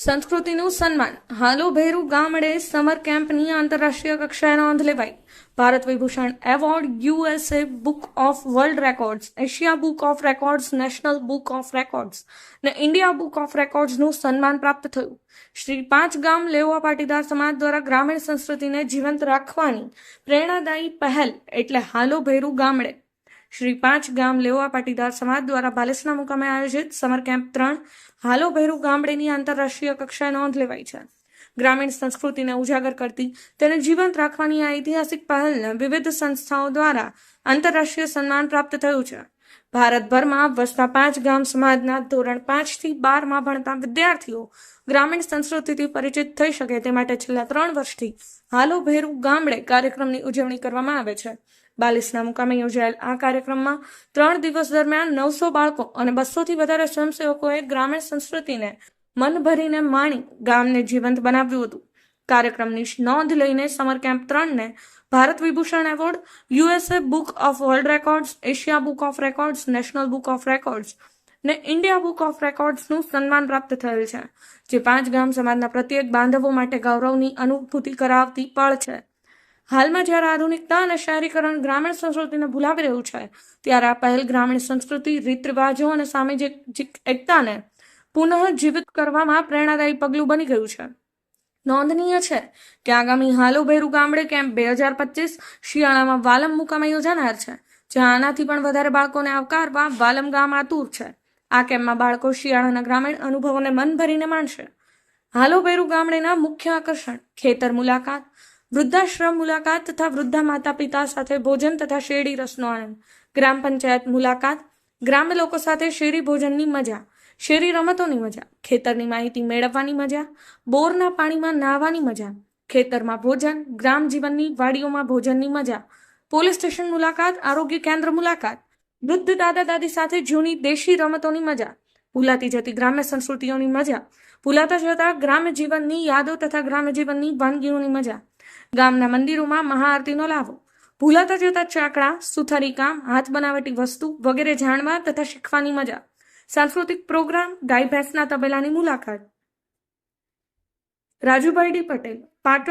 સંસ્કૃતિનું સન્માન. હાલો ભેરુ ગામડે સમર કેમ્પની આંતરરાષ્ટ્રીય કક્ષાએ નોંધ લેવાઈ. Bharat Vibhushan award USA book of world records, Asia book of records, national book of records ને ઇન્ડિયા બુક ઓફ રેકોર્ડ્સનું સન્માન પ્રાપ્ત થયું. શ્રી પાંચ ગામ લેવા પાટીદાર સમાજ દ્વારા ગ્રામીણ સંસ્કૃતિને જીવંત રાખવાની પ્રેરણાદાયી પહેલ. એટલે હાલો ભેરુ ગામડે. શ્રી પાંચ ગામ લેવા પાટીદાર સમાજ દ્વારા બાલેસના મુકામે આયોજિત સમર કેમ્પ ત્રણ હાલો ભૈરુ ગામડેની આંતરરાષ્ટ્રીય કક્ષાએ નોંધ લેવાઈ છે. ગ્રામીણ સંસ્કૃતિને ઉજાગર કરતી, તેને જીવંત રાખવાની આ ઐતિહાસિક પહેલને વિવિધ સંસ્થાઓ દ્વારા આંતરરાષ્ટ્રીય સન્માન પ્રાપ્ત થયું છે. ભારતભરમાં વસતા પાંચ ગામ સમાજના ધોરણ પાંચથી બારમાં ભણતા વિદ્યાર્થીઓ ગ્રામીણ સંસ્કૃતિથી પરિચિત થઈ શકે તે માટે છેલ્લા ત્રણ વર્ષથી હાલો ભેરુ ગામડે કાર્યક્રમની ઉજવણી કરવામાં આવે છે. બાલિસના મુકામે યોજાયેલ આ કાર્યક્રમમાં ત્રણ દિવસ દરમિયાન નવસો બાળકો અને બસોથી વધારે સ્વયંસેવકોએ ગ્રામીણ સંસ્કૃતિને મન ભરીને માણી ગામને જીવંત બનાવ્યું હતું. કાર્યક્રમની નોંધ લઈને સમર કેમ્પ ત્રણને Bharat Vibhushan award, USA book of world records, Asia book of records, national book of records ને ઇન્ડિયા બુક ઓફ રેકોર્ડ્સનું સન્માન પ્રાપ્ત થયેલ છે, જે પાંચ ગામ સમાજના પ્રત્યેક બાંધવો માટે ગૌરવની અનુભૂતિ કરાવતી પળ છે. હાલમાં જ્યારે આધુનિકતા અને શહેરીકરણ ગ્રામીણ સંસ્કૃતિને ભૂલાવી રહ્યું છે, ત્યારે આ પહેલ ગ્રામીણ સંસ્કૃતિ રીત રિવાજો અને સામાજિક એકતાને પુનઃ જીવિત કરવામાં પ્રેરણાદાયી પગલું બની ગયું છે. નોંધનીય છે કે આગામી હાલો ભેરુ ગામડે કેમ્પ બે હજાર પચીસ શિયાળામાં વાલમ મુકામે યોજાનાર છે, જ્યાં આનાથી પણ વધારે બાળકોને આવકારવા વાલમ ગામ આતુર છે. આ કેમ્પમાં બાળકો શિયાળાના ગ્રામીણ અનુભવોને મન ભરીને માણશે. હાલો ભેરુ ગામડેના મુખ્ય આકર્ષણ, ખેતર મુલાકાત, વૃદ્ધાશ્રમ મુલાકાત તથા વૃદ્ધા માતા પિતા સાથે ભોજન તથા શેરડી રસનો આનંદ, ગ્રામ પંચાયત મુલાકાત, ગ્રામ્ય લોકો સાથે શેરી ભોજનની મજા શેરી રમતોની મજા, ખેતરની માહિતી મેળવવાની મજા, બોરના પાણીમાં નાહવાની મજા, ખેતરમાં ભોજન ગ્રામ જીવનની વાડીઓમાં ભોજનની મજા, પોલીસ સ્ટેશન મુલાકાત, આરોગ્ય કેન્દ્ર મુલાકાત, વૃદ્ધ દાદા દાદી સાથે જૂની દેશી રમતોની મજા ભૂલાતી જતી ગ્રામ્ય સંસ્કૃતિઓની મજા ભૂલાતા જતા ગ્રામ્ય જીવનની યાદો તથા ગ્રામ્ય જીવનની વાનગીઓની મજા, ગામના મંદિરોમાં મહાઆરતીનો લાભો ભૂલાતા જતા ચાકડા, સુથારી કામ, હાથ બનાવટી વસ્તુ વગેરે જાણવા તથા શીખવાની મજા સાંસ્કૃતિક પ્રોગ્રામ ગાય ભેંસના તબેલાની મુલાકાત. રાજુભાઈ ડી પટેલ પાટણ